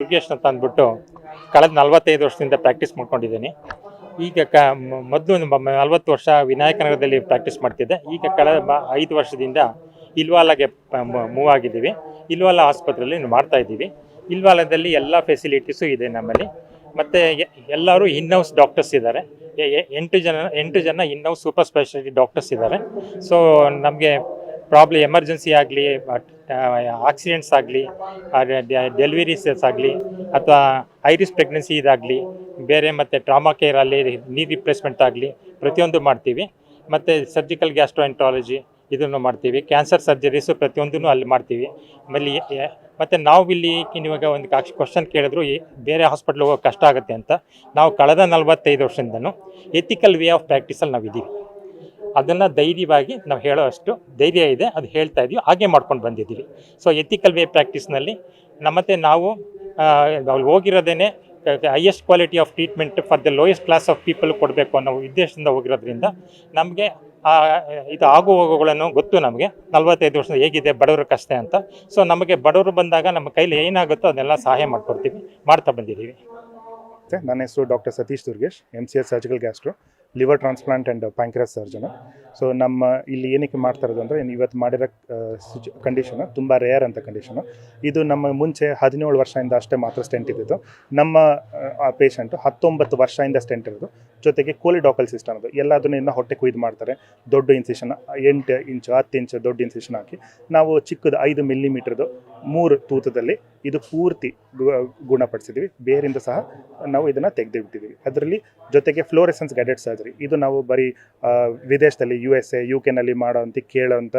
ದುರ್ಗೇಶ್ ಅಂತ ಅಂದ್ಬಿಟ್ಟು ಕಳೆದ ನಲವತ್ತೈದು ವರ್ಷದಿಂದ ಪ್ರಾಕ್ಟೀಸ್ ಮಾಡ್ಕೊಂಡಿದ್ದೀನಿ. ಈಗ ಕ ಮೊದಲು ನಲವತ್ತು ವರ್ಷ ವಿನಾಯಕನಗರದಲ್ಲಿ ಪ್ರಾಕ್ಟೀಸ್ ಮಾಡ್ತಿದ್ದೆ. ಈಗ ಕಳೆದ ಐದು ವರ್ಷದಿಂದ ಇಲ್ವಾಲಾಗೆ ಮೂವ್ ಆಗಿದ್ದೀವಿ. ಇಲ್ವಾಲ ಆಸ್ಪತ್ರೆಯಲ್ಲಿ ಮಾಡ್ತಾ ಇದ್ದೀವಿ. ಇಲ್ವಾಲದಲ್ಲಿ ಎಲ್ಲ ಫೆಸಿಲಿಟೀಸು ಇದೆ ನಮ್ಮಲ್ಲಿ. ಮತ್ತು ಎಲ್ಲರೂ ಇನ್ಹೌಸ್ ಡಾಕ್ಟರ್ಸ್ ಇದ್ದಾರೆ. ಎಂಟು ಜನ ಎಂಟು ಜನ in house super speciality doctors ಇದ್ದಾರೆ. ಸೊ ನಮಗೆ ಪ್ರಾಬ್ಲಮ್ ಎಮರ್ಜೆನ್ಸಿ ಆಗಲಿ ಆಕ್ಸಿಡೆಂಟ್ಸ್ ಆಗಲಿ ಡೆಲಿವರೀಸಸ್ ಆಗಲಿ, ಅಥವಾ ಐರಿಸ್ ಪ್ರೆಗ್ನೆನ್ಸಿ ಇದಾಗಲಿ, ಬೇರೆ ಮತ್ತು ಟ್ರಾಮಾ ಕೇರಲ್ಲಿ ನೀ ರಿಪ್ಲೇಸ್ಮೆಂಟ್ ಆಗಲಿ, ಪ್ರತಿಯೊಂದು ಮಾಡ್ತೀವಿ. ಮತ್ತು ಸರ್ಜಿಕಲ್ ಗ್ಯಾಸ್ಟ್ರೋಎಂಟ್ರಾಲಜಿ ಇದನ್ನು ಮಾಡ್ತೀವಿ. ಕ್ಯಾನ್ಸರ್ ಸರ್ಜರೀಸು ಪ್ರತಿಯೊಂದನ್ನು ಅಲ್ಲಿ ಮಾಡ್ತೀವಿ. ಆಮೇಲೆ ಮತ್ತು ನಾವು ಇಲ್ಲಿ ಇವಾಗ ಒಂದು ಕ್ವಶನ್ ಕೇಳಿದ್ರು ಬೇರೆ ಹಾಸ್ಪಿಟ್ಲ್ ಹೋಗೋಕೆ ಕಷ್ಟ ಆಗುತ್ತೆ ಅಂತ. ನಾವು ಕಳೆದ ನಲವತ್ತೈದು ವರ್ಷದಿಂದನೂ ಎಥಿಕಲ್ ವೇ ಆಫ್ ಪ್ರಾಕ್ಟೀಸಲ್ಲಿ ನಾವು ಇದ್ದೀವಿ ಅದನ್ನು ಧೈರ್ಯವಾಗಿ ನಾವು ಹೇಳೋ ಅಷ್ಟು ಧೈರ್ಯ ಇದೆ, ಅದು ಹೇಳ್ತಾ ಇದೀವಿ, ಹಾಗೆ ಮಾಡ್ಕೊಂಡು ಬಂದಿದ್ದೀವಿ. ಸೊ ಎಥಿಕಲ್ ವೇ ಪ್ರಾಕ್ಟೀಸ್ನಲ್ಲಿ ನಮ್ಮತ್ತೆ ನಾವು ಅಲ್ಲಿ ಹೋಗಿರೋದೇನೆ highest quality of treatment for the lowest class of people ಕೊಡಬೇಕು ಅನ್ನೋ ಉದ್ದೇಶದಿಂದ ಹೋಗಿರೋದ್ರಿಂದ ನಮಗೆ ಇದು ಆಗು ಹೋಗುಗಳನ್ನು ಗೊತ್ತು ನಮಗೆ. ನಲ್ವತ್ತೈದು ವರ್ಷ ಹೇಗಿದೆ, ಬಡವರು ಕಷ್ಟ ಅಂತ. ಸೊ ನಮಗೆ ಬಡವರು ಬಂದಾಗ ನಮ್ಮ ಕೈಲಿ ಏನಾಗುತ್ತೋ ಅದನ್ನೆಲ್ಲ ಸಹಾಯ ಮಾಡಿಕೊಡ್ತೀವಿ, ಮಾಡ್ತಾ ಬಂದಿದ್ದೀವಿ. ನನ್ನ ಹೆಸರು doctor Satish Durgesh M C S surgical gastro liver transplant and pancreas surgeon so ನಮ್ಮ ಇಲ್ಲಿ ಏನಕ್ಕೆ ಮಾಡ್ತಾ ಇರೋದು ಅಂದರೆ ಇವತ್ತು ಮಾಡಿರೋ ಕಂಡೀಷನು ತುಂಬ ರೇರ್ ಅಂತ ಕಂಡೀಷನು ಇದು ನಮ್ಮ ಮುಂಚೆ ಹದಿನೇಳು ವರ್ಷದಿಂದ ಅಷ್ಟೇ ಮಾತ್ರ ಸ್ಟೆಂಟ್ ಇದ್ದಿದ್ದು. ನಮ್ಮ ಪೇಷಂಟು ಹತ್ತೊಂಬತ್ತು ವರ್ಷದಿಂದ ಸ್ಟೆಂಟ್ ಇರೋದು. ಜೊತೆಗೆ ಕೋಲಿ ಡಾಕಲ್ ಸಿಸ್ಟಮ್ ಅದು. ಎಲ್ಲದನ್ನು ಇನ್ನು ಹೊಟ್ಟೆ ಕುಯ್ದು ಮಾಡ್ತಾರೆ. ದೊಡ್ಡ ಇನ್ಸಿಷನ್ ಎಂಟು ಇಂಚು ಹತ್ತು ಇಂಚು ದೊಡ್ಡ ಇನ್ಸಿಷನ್ ಹಾಕಿ ನಾವು ಚಿಕ್ಕದು ಐದು ಮಿಲಿಮೀಟ್ರದು ಮೂರು ತೂತದಲ್ಲಿ ಇದು ಪೂರ್ತಿ ಗುಣಪಡಿಸಿದ್ವಿ. ಬೇರಿಂದ ಸಹ ನಾವು ಇದನ್ನು ತೆಗೆದಿಟ್ಟಿದ್ದೀವಿ ಅದರಲ್ಲಿ ಜೊತೆಗೆ ಫ್ಲೋರೆಸೆನ್ಸ್ ಗೈಡೆಡ್ ಸರ್ಜರಿ ಇದು ನಾವು ಬರೀ ವಿದೇಶದಲ್ಲಿ ಯು ಎಸ್ ಎ ಯು ಕೆನಲ್ಲಿ ಮಾಡೋಂಥ ಕೇಳೋಂಥ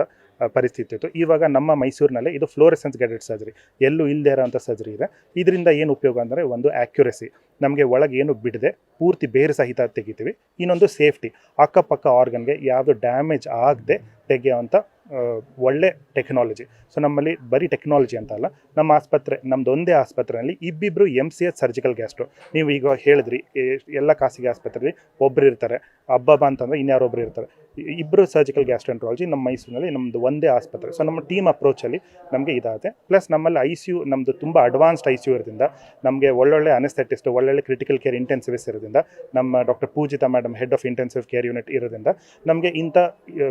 ಪರಿಸ್ಥಿತಿ ಇತ್ತು. ಇವಾಗ ನಮ್ಮ ಮೈಸೂರಿನಲ್ಲಿ ಇದು ಫ್ಲೋರೆಸೆನ್ಸ್ ಗೈಡೆಡ್ ಸರ್ಜರಿ ಎಲ್ಲೂ ಇಲ್ಲದೆ ಇರೋಂಥ ಸರ್ಜರಿ ಇದೆ. ಇದರಿಂದ ಏನು ಉಪಯೋಗ ಅಂದರೆ ಒಂದು ಆ್ಯಕ್ಯುರಸಿ ನಮಗೆ ಒಳಗೆ ಏನು ಬಿಡದೆ ಪೂರ್ತಿ ಬೇರು ಸಹಿತ ತೆಗಿತೀವಿ. ಇನ್ನೊಂದು ಸೇಫ್ಟಿ. ಅಕ್ಕಪಕ್ಕ ಆರ್ಗನ್ಗೆ ಯಾವುದು ಡ್ಯಾಮೇಜ್ ಆಗದೆ ತೆಗೆಯೋವಂಥ ಒಳ್ಳೆ ಟೆಕ್ನಾಲಜಿ. ಸೊ, ನಮ್ಮಲ್ಲಿ ಬರೀ ಟೆಕ್ನಾಲಜಿ ಅಂತ ಅಲ್ಲ, ನಮ್ಮ ಆಸ್ಪತ್ರೆ, ನಮ್ದು ಒಂದೇ ಆಸ್ಪತ್ರೆಯಲ್ಲಿ ಇಬ್ಬಿಬ್ಬರು M C H surgical gastro ನೀವು ಈಗ ಹೇಳಿದ್ರಿ ಎಲ್ಲ ಖಾಸಗಿ ಆಸ್ಪತ್ರೆಯಲ್ಲಿ ಒಬ್ಬರು ಇರ್ತಾರೆ. ಹಬ್ಬ ಅಂತಂದ್ರೆ ಇನ್ಯಾರೊಬ್ಬರು ಇರ್ತಾರೆ. ಇ- ಇಬ್ರು ಸರ್ಜಿಕಲ್ ಗ್ಯಾಸ್ಟ್ರೆಂಟ್ರಾಲಜಿ ನಮ್ಮ ಮೈಸೂರಿನಲ್ಲಿ ನಮ್ಮದು ಒಂದೇ ಆಸ್ಪತ್ರೆ. ಸೊ ನಮ್ಮ ಟೀಮ್ ಅಪ್ರೋಚಲ್ಲಿ ನಮಗೆ ಇದಾಗುತ್ತೆ. ಪ್ಲಸ್ ನಮ್ಮಲ್ಲಿ ಐ ಸಿ ಯು ನಮ್ಮದು ತುಂಬ ಅಡ್ವಾನ್ಸ್ಡ್ ಐ ಸಿ ಯು ಇರೋದ್ರಿಂದ, ನಮಗೆ ಒಳ್ಳೊಳ್ಳೆ ಅನೆಸ್ಥೆಟಿಸ್ಟ್ ಒಳ್ಳೊಳ್ಳೆ ಕ್ರಿಟಿಕಲ್ ಕೇರ್ ಇಂಟೆನ್ಸಿವಿಸ್ ಇರೋದ್ರಿಂದ, ನಮ್ಮ doctor Poojitha madam head of intensive care unit ಇರೋದ್ರಿಂದ, ನಮಗೆ ಇಂಥ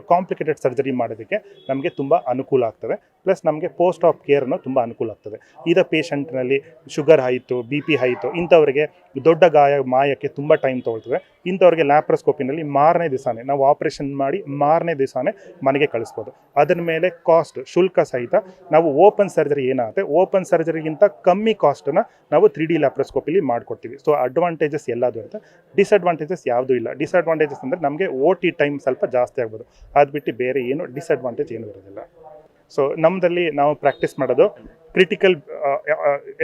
ಕಾಂಪ್ಲಿಕೇಟೆಡ್ ಸರ್ಜರಿ ಮಾಡೋದಕ್ಕೆ ನಮಗೆ ತುಂಬ ಅನುಕೂಲ ಆಗ್ತದೆ ಪ್ಲಸ್ ನಮಗೆ ಪೋಸ್ಟ್ ಆಫ್ ಕೇರ್ ಅನ್ನೋ ತುಂಬ ಅನುಕೂಲ ಆಗ್ತದೆ. ಇದ ಪೇಷಂಟ್ನಲ್ಲಿ ಶುಗರ್ ಆಯಿತು ಬಿ ಪಿ ಆಯಿತು, ಇಂಥವ್ರಿಗೆ ದೊಡ್ಡ ಗಾಯ ಮಾಯಕ್ಕೆ ತುಂಬ ಟೈಮ್ ತೊಗೊಳ್ತದೆ. ಇಂಥವ್ರಿಗೆ ಲ್ಯಾಪ್ರೋಸ್ಕೋಪಿನಲ್ಲಿ ಮಾರನೇ ದಿವಸನೇ, ನಾವು ಆಪ್ರೇಷನ್ ಮಾಡಿ ಮಾರನೇ ದಿವಸನೇ ಮನೆಗೆ ಕಳಿಸ್ಬೋದು. ಅದರ ಮೇಲೆ ಕಾಸ್ಟ್ ಶುಲ್ಕ ಸಹಿತ ನಾವು ಓಪನ್ ಸರ್ಜರಿ ಏನಾಗುತ್ತೆ ಓಪನ್ ಸರ್ಜರಿಗಿಂತ ಕಮ್ಮಿ ಕಾಸ್ಟನ್ನು ನಾವು ತ್ರೀ ಡಿ ಲ್ಯಾಪ್ರೋಸ್ಕೋಪಿಲಿ ಮಾಡಿಕೊಡ್ತೀವಿ. ಸೊ ಅಡ್ವಾಂಟೇಜಸ್ ಎಲ್ಲದೂ ಇರುತ್ತೆ. ಡಿಸ್ಅಡ್ವಾಂಟೇಜಸ್ ಯಾವುದೂ ಇಲ್ಲ. ಡಿಸ್ಅಡ್ವಾಂಟೇಜಸ್ ಅಂದರೆ ನಮಗೆ ಓ ಟಿ ಟೈಮ್ ಸ್ವಲ್ಪ ಜಾಸ್ತಿ ಆಗ್ಬೋದು. ಅದು ಬಿಟ್ಟು ಬೇರೆ ಏನು ಡಿಸ್ಅಡ್ವಾಂಟೇಜ್ ಏನೂ ಇರೋದಿಲ್ಲ. ಸೊ ನಮ್ಮದಲ್ಲಿ ನಾವು ಪ್ರಾಕ್ಟೀಸ್ ಮಾಡೋದು critical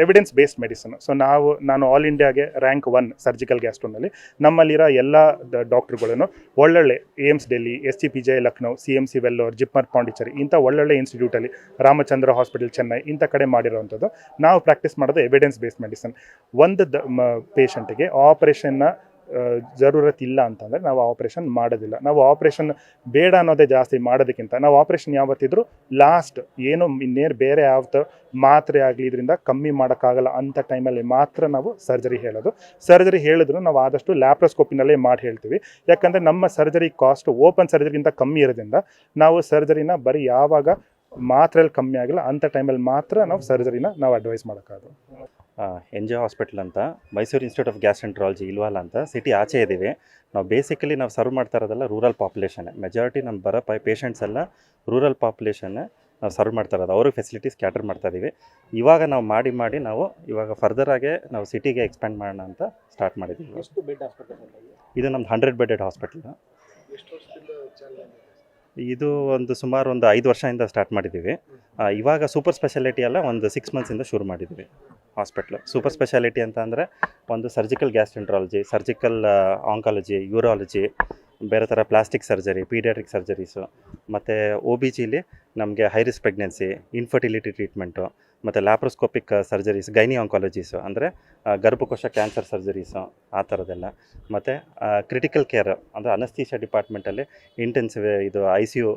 evidence based medicine so ನಾವು, ನಾನು ಆಲ್ ಇಂಡಿಯಾಗೆ ರ್ಯಾಂಕ್ ಒನ್ ಸರ್ಜಿಕಲ್ ಗ್ಯಾಸ್ಟ್ರೋನಲ್ಲಿ ನಮ್ಮಲ್ಲಿರೋ ಎಲ್ಲ ಡಾಕ್ಟ್ರುಗಳನ್ನು ಒಳ್ಳೊಳ್ಳೆ AIIMS Delhi S C P J Lucknow C M C Vellore JIPMER Pondicherry ಇಂಥ ಒಳ್ಳೊಳ್ಳೆ ಇನ್ಸ್ಟಿಟ್ಯೂಟಲ್ಲಿ ರಾಮಚಂದ್ರ ಹಾಸ್ಪಿಟಲ್ ಚೆನ್ನೈ ಇಂಥ ಕಡೆ ಮಾಡಿರೋವಂಥದ್ದು. ನಾವು ಪ್ರಾಕ್ಟೀಸ್ ಮಾಡೋದು ಎವಿಡೆನ್ಸ್ ಬೇಸ್ಡ್ ಮೆಡಿಸಿನ್ ಒಂದು ದ ಪೇಷಂಟಿಗೆ ಆಪರೇಷನ್ನ ಜರೂರತ್ ಇಲ್ಲ ಅಂತಂದರೆ ನಾವು ಆಪ್ರೇಷನ್ ಮಾಡೋದಿಲ್ಲ. ನಾವು ಆಪ್ರೇಷನ್ ಬೇಡ ಅನ್ನೋದೇ ಜಾಸ್ತಿ ಮಾಡೋದಕ್ಕಿಂತ ನಾವು ಆಪ್ರೇಷನ್ ಯಾವತ್ತಿದ್ರೂ ಲಾಸ್ಟ್ ಏನು ಇನ್ನೇನು ಬೇರೆ ಯಾವತ್ತು ಮಾತ್ರೆ ಆಗಲಿ ಇದರಿಂದ ಕಮ್ಮಿ ಮಾಡೋಕ್ಕಾಗಲ್ಲ ಅಂಥ ಟೈಮಲ್ಲಿ ಮಾತ್ರ ನಾವು ಸರ್ಜರಿ ಹೇಳೋದು. ಸರ್ಜರಿ ಹೇಳಿದ್ರು ನಾವು ಆದಷ್ಟು ಲ್ಯಾಪ್ರೋಸ್ಕೋಪಿನಲ್ಲೇ ಮಾಡಿ ಹೇಳ್ತೀವಿ. ಯಾಕಂದರೆ ನಮ್ಮ ಸರ್ಜರಿ ಕಾಸ್ಟ್ ಓಪನ್ ಸರ್ಜರಿಗಿಂತ ಕಮ್ಮಿ ಇರೋದ್ರಿಂದ ನಾವು ಸರ್ಜರಿನ ಬರೀ ಯಾವಾಗ ಮಾತ್ರೆಯಲ್ಲಿ ಕಮ್ಮಿ ಆಗಿಲ್ಲ ಅಂಥ ಟೈಮಲ್ಲಿ ಮಾತ್ರ ನಾವು ಸರ್ಜರಿನ ನಾವು ಅಡ್ವೈಸ್ ಮಾಡೋಕ್ಕಾಗೋದು. ಎನ್ ಜೆ ಹಾಸ್ಪಿಟಲ್ ಅಂತ ಮೈಸೂರು ಇನ್ಸ್ಟಿಟ್ಯೂಟ್ ಆಫ್ ಗ್ಯಾಸ್ಟ್ರೆಂಟ್ರಾಲಜಿ ಇಲ್ವಾಲ ಅಂತ ಸಿಟಿ ಆಚೆ ಇದ್ದೀವಿ. ನಾವು ಬೇಸಿಕಲಿ ನಾವು ಸರ್ವ್ ಮಾಡ್ತಾ ಇರೋದೆಲ್ಲ ರೂರಲ್ ಪಾಪ್ಯುಲೇಷನ್ ಮೆಜಾರಿಟಿ ನಮ್ಮ ಬರೋ ಪೈ ಪೇಷಂಟ್ಸ್ ಎಲ್ಲ ರೂರಲ್ ಪಾಪ್ಯುಲೇಷನ್ ನಾವು ಸರ್ವ್ ಮಾಡ್ತಾ ಇರೋದು. ಅವ್ರಿಗೆ ಫೆಸಿಲಿಟೀಸ್ ಕ್ಯಾಟರ್ ಮಾಡ್ತಾ ಇದ್ದೀವಿ. ಇವಾಗ ನಾವು ಮಾಡಿ ಮಾಡಿ ನಾವು ಇವಾಗ ಫರ್ದರ್ ಆಗಿ ನಾವು ಸಿಟಿಗೆ ಎಕ್ಸ್ಪ್ಯಾಂಡ್ ಮಾಡೋಣ ಅಂತ ಸ್ಟಾರ್ಟ್ ಮಾಡಿದ್ದೀವಿ. ಇದು ನಮ್ದು ಹಂಡ್ರೆಡ್ ಬೆಡೆಡ್ ಹಾಸ್ಪಿಟಲ್ ಇದು ಒಂದು ಸುಮಾರು ಒಂದು ಐದು ವರ್ಷದಿಂದ ಸ್ಟಾರ್ಟ್ ಮಾಡಿದ್ದೀವಿ. ಇವಾಗ ಸೂಪರ್ ಸ್ಪೆಷಾಲಿಟಿ ಎಲ್ಲ ಒಂದು ಸಿಕ್ಸ್ ಮಂತ್ಸಿಂದ ಶುರು ಮಾಡಿದ್ದೀವಿ ಹಾಸ್ಪಿಟ್ಲು ಸೂಪರ್ ಸ್ಪೆಷಾಲಿಟಿ ಅಂತ ಅಂದರೆ ಒಂದು surgical gastroenterology surgical oncology urology ಬೇರೆ ಥರ ಪ್ಲಾಸ್ಟಿಕ್ ಸರ್ಜರಿ ಪೀಡಿಯಾಟ್ರಿಕ್ ಸರ್ಜರೀಸು ಮತ್ತು ಒ ಬಿ ಜಿಲಿ ನಮಗೆ high risk pregnancy infertility treatment ಮತ್ತು ಲ್ಯಾಪ್ರೋಸ್ಕೋಪಿಕ್ ಸರ್ಜರೀಸ್ ಗೈನಿ ಆಂಕಾಲಜೀಸು ಅಂದರೆ ಗರ್ಭಕೋಶ ಕ್ಯಾನ್ಸರ್ ಸರ್ಜರೀಸು ಆ ಥರದ್ದೆಲ್ಲ ಮತ್ತು ಕ್ರಿಟಿಕಲ್ ಕೇರ್ ಅಂದರೆ ಅನಸ್ತೀಶಾ ಡಿಪಾರ್ಟ್ಮೆಂಟಲ್ಲಿ ಇಂಟೆನ್ಸಿವ್ ಇದು ಐ ಸಿ ಯು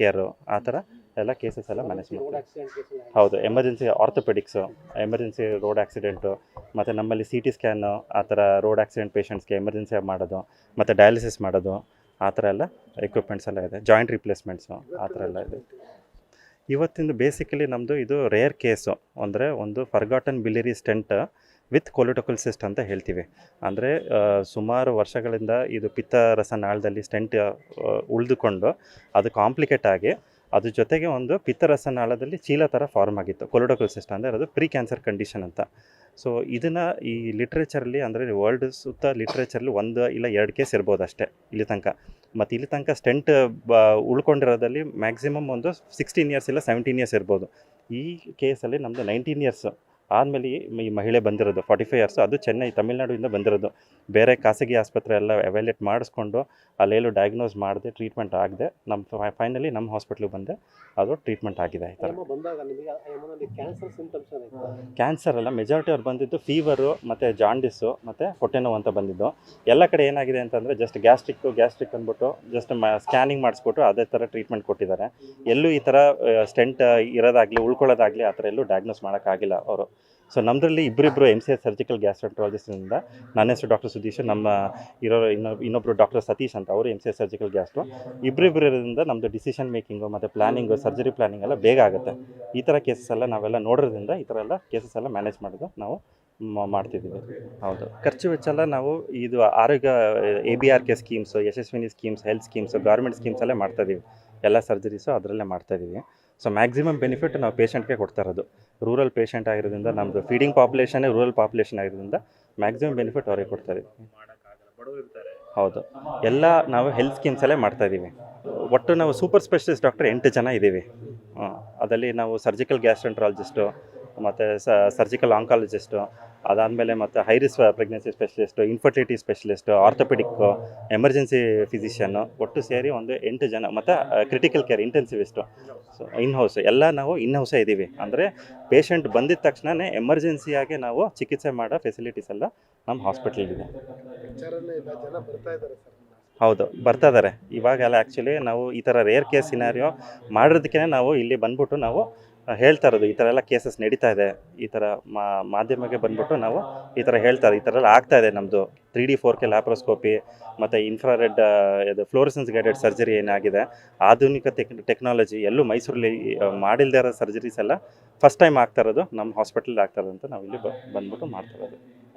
ಕೇರು ಆ ಥರ ಎಲ್ಲ ಕೇಸಸ್ ಎಲ್ಲ ಮ್ಯಾನೇಜ್ ಮಾಡ್ತೀವಿ. ಹೌದು emergency orthopaedics emergency road accident ಮತ್ತು ನಮ್ಮಲ್ಲಿ ಸಿ ಟಿ ಸ್ಕ್ಯಾನು ಆ ಥರ ರೋಡ್ ಆಕ್ಸಿಡೆಂಟ್ ಪೇಷಂಟ್ಸ್ಗೆ ಎಮರ್ಜೆನ್ಸಿ ಮಾಡೋದು ಮತ್ತು ಡಯಾಲಿಸಿಸ್ ಮಾಡೋದು ಆ ಥರ ಎಲ್ಲ ಎಕ್ವಿಪ್ಮೆಂಟ್ಸ್ ಎಲ್ಲ ಇದೆ. ಜಾಯಿಂಟ್ ರಿಪ್ಲೇಸ್ಮೆಂಟ್ಸು ಆ ಥರ ಎಲ್ಲ ಇದೆ. ಇವತ್ತಿಂದು ಬೇಸಿಕಲಿ ನಮ್ಮದು ಇದು ರೇರ್ ಕೇಸು ಅಂದರೆ ಒಂದು forgotten biliary stent with choledochal cyst ಅಂತ ಹೇಳ್ತೀವಿ. ಅಂದರೆ ಸುಮಾರು ವರ್ಷಗಳಿಂದ ಇದು ಪಿತ್ತರಸ ನಾಳದಲ್ಲಿ ಸ್ಟೆಂಟ್ ಉಳಿದುಕೊಂಡು ಅದು ಕಾಂಪ್ಲಿಕೇಟ್ ಆಗಿ ಅದ್ರ ಜೊತೆಗೆ ಒಂದು ಪಿತ್ತರಸನಾಳದಲ್ಲಿ ಚೀಲ ಥರ ಫಾರ್ಮ್ ಆಗಿತ್ತು. ಕೊಲಿಟೊಕಲ್ ಸಿಸ್ಟ್ ಅಂದರೆ ಅದು ಪ್ರೀ ಕ್ಯಾನ್ಸರ್ ಕಂಡೀಷನ್ ಅಂತ. ಸೊ ಇದನ್ನು ಈ ಲಿಟ್ರೇಚರಲ್ಲಿ ಅಂದರೆ ವರ್ಲ್ಡ್ ಸುತ್ತ ಲಿಟ್ರೇಚರಲ್ಲಿ ಒಂದು ಇಲ್ಲ ಎರಡು ಕೇಸ್ ಇರ್ಬೋದು ಅಷ್ಟೇ, ಇಲ್ಲಿ ತನಕ. ಮತ್ತು ಇಲ್ಲಿ ತನಕ ಸ್ಟೆಂಟ್ ಬ ಉಳ್ಕೊಂಡಿರೋದಲ್ಲಿ ಮ್ಯಾಕ್ಸಿಮಮ್ ಒಂದು ಸಿಕ್ಸ್ಟೀನ್ ಇಯರ್ಸ್ ಇಲ್ಲ ಸೆವೆಂಟೀನ್ ಇಯರ್ಸ್ ಇರ್ಬೋದು. ಈ ಕೇಸಲ್ಲಿ ನಮ್ಮದು ನೈನ್ಟೀನ್ ಇಯರ್ಸ್ ಆದಮೇಲೆ ಈ ಮಹಿಳೆ ಬಂದಿರೋದು ಫಾರ್ಟಿ ಫೈವ್ ಇಯರ್ಸ್ ಅದು ಚೆನ್ನೈ ತಮಿಳ್ನಾಡಿಂದ ಬಂದಿರೋದು. ಬೇರೆ ಖಾಸಗಿ ಆಸ್ಪತ್ರೆ ಎಲ್ಲ ಅವೈಲೇಟ್ ಮಾಡಿಸ್ಕೊಂಡು ಅಲ್ಲೆಲ್ಲೂ ಡಯಾಗ್ನೋಸ್ ಮಾಡಿದೆ ಟ್ರೀಟ್ಮೆಂಟ್ ಆಗದೆ ನಮ್ಮ ಫೈನಲಿ ನಮ್ಮ ಹಾಸ್ಪಿಟ್ಲಿಗೆ ಬಂದೆ ಅದು ಟ್ರೀಟ್ಮೆಂಟ್ ಆಗಿದೆ ಈ ಥರ. ಕ್ಯಾನ್ಸರ್ ಅಲ್ಲ ಮೆಜಾರಿಟಿ ಅವ್ರು ಬಂದಿದ್ದು ಫೀವರು ಮತ್ತು ಜಾಂಡಿಸು ಮತ್ತು ಹೊಟ್ಟೆ ನೋವು ಅಂತ ಬಂದಿದ್ದು. ಎಲ್ಲ ಕಡೆ ಏನಾಗಿದೆ ಅಂತಂದರೆ ಜಸ್ಟ್ ಗ್ಯಾಸ್ಟ್ರಿಕ್ಕು ಗ್ಯಾಸ್ಟ್ರಿಕ್ ಅಂದ್ಬಿಟ್ಟು ಜಸ್ಟ್ ಮ ಸ್ಕ್ಯಾನಿಂಗ್ ಮಾಡಿಸ್ಬಿಟ್ಟು ಅದೇ ಥರ ಟ್ರೀಟ್ಮೆಂಟ್ ಕೊಟ್ಟಿದ್ದಾರೆ. ಎಲ್ಲೂ ಈ ಥರ ಸ್ಟೆಂಟ್ ಇರೋದಾಗಲಿ ಉಳ್ಕೊಳ್ಳೋದಾಗಲಿ ಆ ಥರ ಎಲ್ಲೂ ಡಯಾಗ್ನೋಸ್ ಮಾಡೋಕ್ಕಾಗಿಲ್ಲ ಅವರು. ಸೊ ನಮ್ಮದ್ರಲ್ಲಿ ಇಬ್ಬರಿಬ್ಬರು ಎಂ ಸಿ ಎಸ್ ಸರ್ಜಿಕಲ್ ಗ್ಯಾಸ್ಟ್ರಾಂಟ್ರಾಲಜಿಸ್ಟಿಂದ ನನ್ನ ಹೆಸರು ಡಾಕ್ಟರ್ ಸುದೀಶ್ ನಮ್ಮ ಇರೋ ಇನ್ನೊಬ್ಬ ಇನ್ನೊಬ್ಬರು ಡಾಕ್ಟರ್ ಸತೀಶ್ ಅಂತ ಅವರು M C S surgical gastro ಇಬ್ಬರಿಬ್ಬರಿಂದ ಇರೋದ್ರಿಂದ ನಮ್ಮದು ಡಿಸಿಷನ್ ಮೇಕಿಂಗು ಮತ್ತು ಪ್ಲಾನಿಂಗು ಸರ್ಜರಿ ಪ್ಲಾನಿಂಗ್ ಎಲ್ಲ ಬೇಗ ಆಗುತ್ತೆ. ಈ ಥರ ಕೇಸಸ್ ಎಲ್ಲ ನಾವೆಲ್ಲ ನೋಡೋದ್ರಿಂದ ಈ ಥರ ಎಲ್ಲ ಕೇಸಸ್ ಎಲ್ಲ ಮ್ಯಾನೇಜ್ ಮಾಡೋದು ನಾವು ಮಾಡ್ತಿದ್ದೀವಿ. ಹೌದು. ಖರ್ಚು ವೆಚ್ಚ ಎಲ್ಲ ನಾವು ಇದು Arogya A B R K schemes Yashasvini schemes health schemes government schemes ಎಲ್ಲ ಮಾಡ್ತಾ ಇದೀವಿ. ಎಲ್ಲ ಸರ್ಜರೀಸು ಅದರಲ್ಲೇ ಮಾಡ್ತಾ ಇದೀವಿ. ಸೊ ಮ್ಯಾಕ್ಸಿಮಮ್ ಬೆನಿಫಿಟ್ ನಾವು ಪೇಷಂಟ್ಗೆ ಕೊಡ್ತಾ ಇರೋದು. ರೂರಲ್ ಪೇಷಂಟ್ ಆಗಿರೋದ್ರಿಂದ ನಮ್ಮದು ಫೀಡಿಂಗ್ ಪಾಪ್ಯುಲೇಷನ್ನೇ ರೂರಲ್ ಪಾಪ್ಯುಲೇಷನ್ ಆಗಿರೋದ್ರಿಂದ ಮ್ಯಾಕ್ಸಿಮಮ್ ಬೆನಿಫಿಟ್ ಅವ್ರಿಗೆ ಕೊಡ್ತಾ ಇದೀವಿ. ಹೌದು. ಎಲ್ಲ ನಾವು ಹೆಲ್ತ್ ಸ್ಕೀಮ್ಸಲ್ಲೇ ಮಾಡ್ತಾ ಇದ್ದೀವಿ ಒಟ್ಟು ನಾವು ಸೂಪರ್ ಸ್ಪೆಷಲಿಸ್ಟ್ ಡಾಕ್ಟರ್ ಎಂಟು ಜನ ಇದ್ದೀವಿ ಅದರಲ್ಲಿ ನಾವು ಸರ್ಜಿಕಲ್ ಗ್ಯಾಸ್ಟ್ರೆಂಟ್ರಾಲಜಿಸ್ಟು ಮತ್ತು ಸರ್ಜಿಕಲ್ ಆಂಕಾಲಜಿಸ್ಟು ಅದಾದಮೇಲೆ ಮತ್ತು high risk pregnancy specialist infertility specialist orthopaedic emergency physician ಒಟ್ಟು ಸೇರಿ ಒಂದು ಎಂಟು ಜನ ಮತ್ತು critical care intensivist so in house ಎಲ್ಲ ನಾವು ಇನ್ ಹೌಸೇ ಇದ್ದೀವಿ. ಅಂದರೆ ಪೇಷಂಟ್ ಬಂದಿದ ತಕ್ಷಣವೇ ಎಮರ್ಜೆನ್ಸಿಯಾಗಿ ನಾವು ಚಿಕಿತ್ಸೆ ಮಾಡೋ ಫೆಸಿಲಿಟೀಸ್ ಎಲ್ಲ ನಮ್ಮ ಹಾಸ್ಪಿಟ್ಲಿದೆ ಹೌದು ಬರ್ತಾ ಇದ್ದಾರೆ. ಇವಾಗೆಲ್ಲ ಆ್ಯಕ್ಚುಲಿ ನಾವು ಈ ಥರ ರೇರ್ ಕೇಸ್ ಸಿನಾರಿಯೋ ಮಾಡಿದ್ದಕ್ಕೆ ನಾವು ಇಲ್ಲಿ ಬಂದ್ಬಿಟ್ಟು ನಾವು ಹೇಳ್ತಾ ಇರೋದು, ಈ ಥರ ಎಲ್ಲ ಕೇಸಸ್ ನಡೀತಾ ಇದೆ. ಈ ಥರ ಮಾಧ್ಯಮಕ್ಕೆ ಬಂದ್ಬಿಟ್ಟು ನಾವು ಈ ಥರ ಹೇಳ್ತಾ ಈ ಥರ ಎಲ್ಲ ಆಗ್ತಾ ಇದೆ ನಮ್ಮದು three D four K laparoscopy ಮತ್ತು ಇನ್ಫ್ರಾರೆಡ್ ಇದು ಫ್ಲೋರೆಸೆನ್ಸ್ ಗೈಡೆಡ್ ಸರ್ಜರಿ ಏನಾಗಿದೆ. ಆಧುನಿಕ ಟೆಕ್ ಟೆಕ್ನಾಲಜಿ ಎಲ್ಲೂ ಮೈಸೂರಲ್ಲಿ ಮಾಡಿಲ್ಲದೇ ಇರೋ ಸರ್ಜರೀಸ್ ಎಲ್ಲ ಫಸ್ಟ್ ಟೈಮ್ ಆಗ್ತಾ ಇರೋದು. ನಮ್ಮ ಹಾಸ್ಪಿಟಲ್ ಆಗ್ತಾ ಇರೋದು ಅಂತ ನಾವು ಇಲ್ಲಿ ಬ- ಬಂದ್ಬಿಟ್ಟು ಮಾಡ್ತಾ ಇರೋದು.